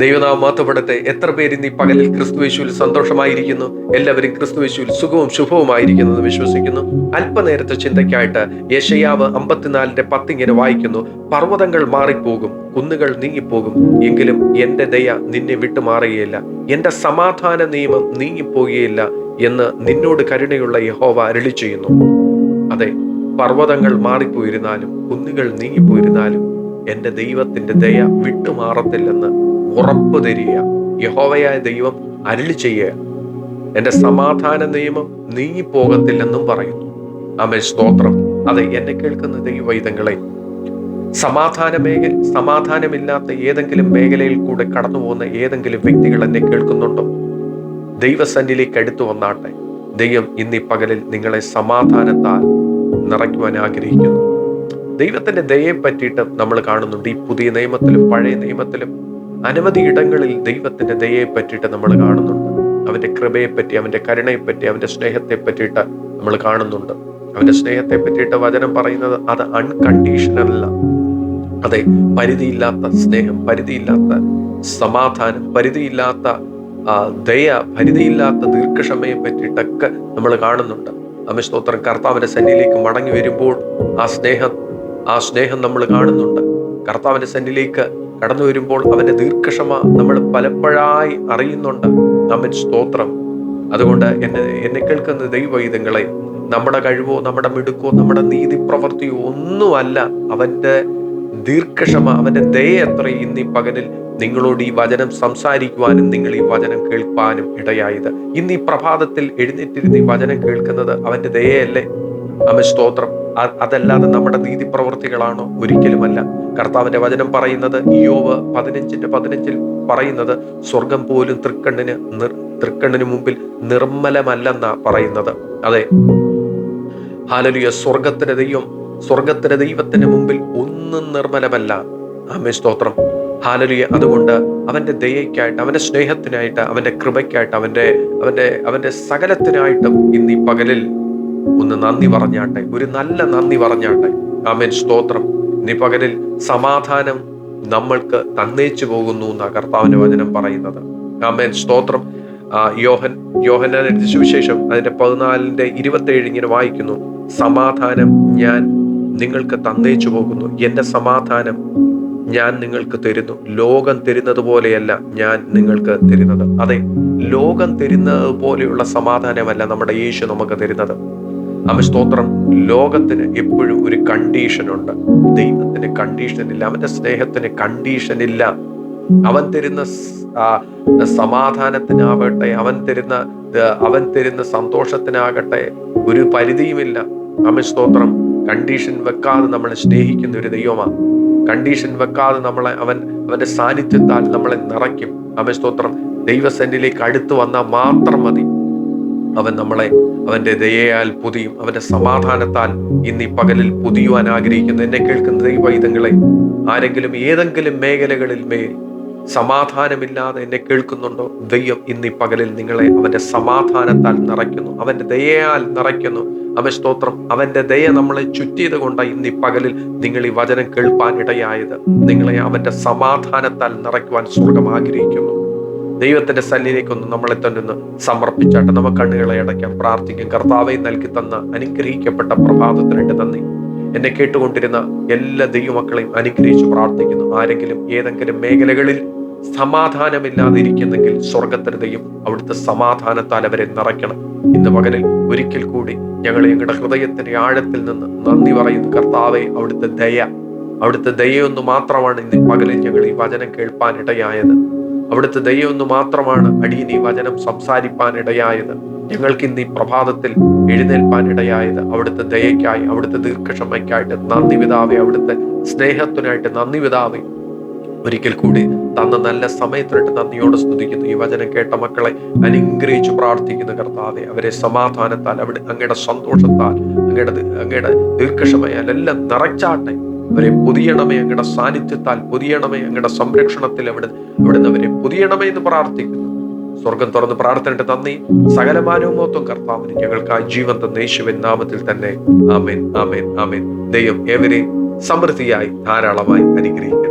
ദൈവനാമം മാത്തപ്പെടട്ടെ എത്ര പേര് ഇന്ന് ഈ പകലിൽ ക്രിസ്തുവേശുവിൽ സന്തോഷമായിരിക്കുന്നു? എല്ലാവരും ക്രിസ്തുവേശുവിൽ സുഖവും ശുഭവുമായിരിക്കുന്നു വിശ്വസിക്കുന്നു. അല്പനേരത്തെ ചിന്തയ്ക്കായിട്ട് യശയാവ് അമ്പത്തിനാലിന്റെ പത്തിങ്ങനെ വായിക്കുന്നു. പർവതങ്ങൾ മാറിപ്പോകും കുന്നുകൾ നീങ്ങിപ്പോകും എങ്കിലും എന്റെ ദയ നിന്നെ വിട്ടുമാറുകയില്ല എന്റെ സമാധാന നിയമം നീങ്ങിപ്പോകുകയില്ല എന്ന് നിന്നോട് കരുണയുള്ള യഹോവ അരളി ചെയ്യുന്നു. അതെ പർവതങ്ങൾ മാറിപ്പോയിരുന്നാലും കുന്നുകൾ നീങ്ങിപ്പോയിരുന്നാലും എന്റെ ദൈവത്തിന്റെ ദയ വിട്ടുമാറത്തില്ലെന്ന് ഉറപ്പ് തരിക. യഹോവയായ ദൈവം അരുളി ചെയ്യുക എന്റെ സമാധാന നിയമം നീങ്ങിപ്പോകത്തില്ലെന്നും പറയുന്നു. അമേ സ്തോത്രം. അതെ എന്നെ കേൾക്കുന്ന ദൈവവൈദങ്ങളെ സമാധാന മേഖല സമാധാനമില്ലാത്ത ഏതെങ്കിലും മേഖലയിൽ കൂടെ കടന്നു പോകുന്ന ഏതെങ്കിലും വ്യക്തികൾ എന്നെ കേൾക്കുന്നുണ്ടോ? ദൈവസന്നിലേക്ക് അടുത്തു വന്നാട്ടെ. ദൈവം ഇന്നീ പകലിൽ നിങ്ങളെ സമാധാനത്താൽ നിറയ്ക്കുവാൻ ആഗ്രഹിക്കുന്നു. ദൈവത്തിന്റെ ദയയെ പറ്റിയിട്ട് നമ്മൾ കാണുന്നുണ്ട്. ഈ പുതിയ നിയമത്തിലും പഴയ നിയമത്തിലും അനവധി ഇടങ്ങളിൽ ദൈവത്തിന്റെ ദയയെ പറ്റിയിട്ട് നമ്മൾ കാണുന്നുണ്ട്. അവന്റെ കൃപയെപ്പറ്റി അവന്റെ കരുണയെപ്പറ്റി അവന്റെ സ്നേഹത്തെ പറ്റിയിട്ട് നമ്മൾ കാണുന്നുണ്ട്. അവന്റെ സ്നേഹത്തെ പറ്റിയിട്ട് വചനം പറയുന്നത് അത് അൺകണ്ടീഷണൽ അല്ല. അതെ പരിധിയില്ലാത്ത സ്നേഹം പരിധിയില്ലാത്ത സമാധാനം പരിധിയില്ലാത്ത ദയ പരിധിയില്ലാത്ത ദീർഘക്ഷമയെ പറ്റിയിട്ടൊക്കെ നമ്മൾ കാണുന്നുണ്ട്. അമിസ്തോത്രം കർത്താവിന്റെ സന്നിധിയിലേക്ക് മടങ്ങി വരുമ്പോൾ ആ സ്നേഹം ആ സ്നേഹം നമ്മൾ കാണുന്നുണ്ട്. കർത്താവിന്റെ സന്നിധിയിലേക്ക് കടന്നു വരുമ്പോൾ അവന്റെ ദീർഘക്ഷമ നമ്മൾ പലപ്പോഴായി അറിയുന്നുണ്ട്. അവൻ സ്തോത്രം. അതുകൊണ്ട് എന്നെ എന്നെ കേൾക്കുന്ന ദൈവവൈദങ്ങളെ നമ്മുടെ കഴിവോ നമ്മുടെ മിടുക്കോ നമ്മുടെ നീതി പ്രവൃത്തിയോ ഒന്നുമല്ല. അവന്റെ ദീർഘക്ഷമ അവന്റെ ദയ എത്ര ഇന്ന് ഈ പകലിൽ നിങ്ങളോട് ഈ വചനം സംസാരിക്കുവാനും നിങ്ങൾ ഈ വചനം കേൾപ്പാനും ഇടയായത്. ഇന്ന് ഈ പ്രഭാതത്തിൽ എഴുന്നേറ്റിരുന്ന് ഈ വചനം കേൾക്കുന്നത് അവന്റെ ദയയല്ലേ? അവൻ സ്തോത്രം. അതല്ലാതെ നമ്മുടെ നീതി പ്രവൃത്തികളാണോ ഒരിക്കലുമല്ല. കർത്താവിന്റെ വചനം പറയുന്നത് യോവ് പതിനഞ്ചിന്റെ പതിനഞ്ചിൽ പറയുന്നത് സ്വർഗം പോലും തൃക്കണ്ണിന് തൃക്കണ്ണിന് മുമ്പിൽ നിർമ്മലമല്ലെന്നാ പറയുന്നത്. അതെ. ഹാലലിയ. സ്വർഗത്തിന്റെ ദൈവം സ്വർഗത്തിന്റെ ദൈവത്തിന്റെ മുമ്പിൽ ഒന്നും നിർമ്മലമല്ല. ആമേ സ്തോത്രം. ഹാലലിയ. അതുകൊണ്ട് അവന്റെ ദയയ്ക്കായിട്ട് അവന്റെ സ്നേഹത്തിനായിട്ട് അവന്റെ കൃപയ്ക്കായിട്ട് അവന്റെ അവന്റെ അവന്റെ സകലത്തിനായിട്ടും ഇന്ന് ഈ പകലിൽ ഒന്ന് നന്ദി പറഞ്ഞാട്ടെ. ഒരു നല്ല നന്ദി പറഞ്ഞാട്ടെ. ആമേൻ. സ്തോത്രം. നീ പകലിൽ സമാധാനം നമ്മൾക്ക് തന്നേച്ചു പോകുന്നു എന്നാ കർത്താവിന്റെ വചനം പറയുന്നത്. ആമേൻ. സ്തോത്രം. യോഹൻ യോഹന്നാൻ എഴുതിയ സുവിശേഷം അതിന്റെ പതിനാലിന്റെ ഇരുപത്തേഴ് ഇങ്ങനെ വായിക്കുന്നു. സമാധാനം ഞാൻ നിങ്ങൾക്ക് തന്നേച്ചു പോകുന്നു. എന്റെ സമാധാനം ഞാൻ നിങ്ങൾക്ക് തരുന്നു. ലോകം തരുന്നത് പോലെയല്ല ഞാൻ നിങ്ങൾക്ക് തരുന്നത്. അതെ ലോകം തരുന്നത് പോലെയുള്ള സമാധാനമല്ല നമ്മുടെ യേശു നമുക്ക് തരുന്നത്. അവൻ സ്തോത്രം. ലോകത്തിന് എപ്പോഴും ഒരു കണ്ടീഷൻ ഉണ്ട്. ദൈവത്തിന് കണ്ടീഷൻ ഇല്ല അവന്റെ സ്നേഹത്തിന് കണ്ടീഷൻ ഇല്ല. അവൻ തരുന്ന സമാധാനത്തിനാവട്ടെ അവൻ തരുന്ന അവൻ തരുന്ന സന്തോഷത്തിനാകട്ടെ ഒരു പരിധിയുമില്ല. അവൻ സ്തോത്രം. കണ്ടീഷൻ വെക്കാതെ നമ്മളെ സ്നേഹിക്കുന്ന ഒരു ദൈവമാണ് കണ്ടീഷൻ വെക്കാതെ നമ്മളെ അവൻ അവന്റെ സാന്നിധ്യത്താൽ നമ്മളെ നിറയ്ക്കും. അവൻ സ്തോത്രം. ദൈവസെന്റിലേക്ക് അടുത്ത് വന്നാൽ മാത്രം മതി. അവൻ നമ്മളെ അവന്റെ ദയയാൽ പുതിയും അവന്റെ സമാധാനത്താൽ ഇന്ന് ഈ പകലിൽ പുതിയുവാൻ ആഗ്രഹിക്കുന്നു. എന്നെ കേൾക്കുന്ന ദൈവൈതങ്ങളെ ആരെങ്കിലും ഏതെങ്കിലും മേഖലകളിൽ മേൽ സമാധാനമില്ലാതെ എന്നെ കേൾക്കുന്നുണ്ടോ? ദൈവം ഇന്ന് ഈ പകലിൽ നിങ്ങളെ അവന്റെ സമാധാനത്താൽ നിറയ്ക്കുന്നു. അവന്റെ ദയയാൽ നിറയ്ക്കുന്നു. അവൻ സ്തോത്രം. അവന്റെ ദയ നമ്മളെ ചുറ്റിയത് കൊണ്ട് ഇന്ന് ഈ പകലിൽ നിങ്ങൾ ഈ വചനം കേൾപ്പാൻ ഇടയായത് നിങ്ങളെ അവന്റെ സമാധാനത്താൽ നിറയ്ക്കുവാൻ സ്വർഗം ആഗ്രഹിക്കുന്നു. ദൈവത്തിന്റെ സന്നിധിയിലേക്കൊന്ന് നമ്മളെ തന്നെ ഒന്ന് സമർപ്പിച്ചാട്ടെ. നമുക്ക് കണ്ണുകളെ അടയ്ക്കാം പ്രാർത്ഥിക്കും. കർത്താവെ നൽകി തന്ന അനുഗ്രഹിക്കപ്പെട്ട പ്രഭാതത്തിനായിട്ട് നന്ദി. എന്നെ കേട്ടുകൊണ്ടിരുന്ന എല്ലാ ദൈവമക്കളെയും അനുഗ്രഹിച്ച് പ്രാർത്ഥിക്കുന്നു. ആരെങ്കിലും ഏതെങ്കിലും മേഖലകളിൽ സമാധാനമില്ലാതെ ഇരിക്കുന്നെങ്കിൽ ദൈവം അവിടുത്തെ സമാധാനത്താൽ അവരെ നിറയ്ക്കണം. ഇന്ന് പകലിൽ ഒരിക്കൽ കൂടി ഞങ്ങൾ ഞങ്ങളുടെ ഹൃദയത്തിന്റെ ആഴത്തിൽ നിന്ന് നന്ദി പറയുന്നു. കർത്താവെ അവിടുത്തെ ദയ അവിടുത്തെ ദയയൊന്നു മാത്രമാണ് ഇന്ന് പകലിൽ ഞങ്ങൾ ഈ വചനം കേൾപ്പാൻ അവിടുത്തെ ഒന്ന് മാത്രമാണ് അടിയൻ ഈ വചനം സംസാരിപ്പാൻ ഇടയായത് ഞങ്ങൾക്ക് ഇന്ന് ഈ പ്രഭാതത്തിൽ എഴുന്നേൽപ്പാൻ ഇടയായത് അവിടുത്തെ ദയയ്ക്കായി അവിടുത്തെ ദീർഘക്ഷമയ്ക്കായിട്ട്. നന്ദി വിതാവേ അവിടുത്തെ സ്നേഹത്തിനായിട്ട് നന്ദി വിതാവേ ഒരിക്കൽ കൂടി തന്ന നല്ല സമയത്തിനായിട്ട് നന്ദിയോടെ സ്തുതിക്കുന്നു. ഈ വചനം കേട്ട മക്കളെ അനുഗ്രഹിച്ചു പ്രാർത്ഥിക്കുന്ന കർത്താവെ. അവരെ സമാധാനത്താൽ അവിടെ അങ്ങയുടെ സന്തോഷത്താൽ അങ്ങയുടെ അങ്ങയുടെ ദീർഘക്ഷമയാൽ എല്ലാം നിറച്ചാട്ടെ. അവരെ പുതിയണമേ അങ്ങയുടെ സാന്നിധ്യത്താൽ പുതിയണമേ അങ്ങയുടെ സംരക്ഷണത്തിൽ അവിടെ അവിടുന്ന് അവരെ പുതിയണമേ എന്ന് പ്രാർത്ഥിക്കുന്നു. സ്വർഗം തുറന്ന് പ്രാർത്ഥനയുടെ നന്ദി. സകല മാനവമോത്വം കർത്താവിന് ഞങ്ങൾക്കായി ജീവൻ തന്ന യേശുവിൻ നാമത്തിൽ തന്നെ. ആമേൻ. ആമേൻ. ആമേൻ. ദൈവം ഏവരെയും സമൃദ്ധിയായി ധാരാളമായി അനുഗ്രഹിക്കും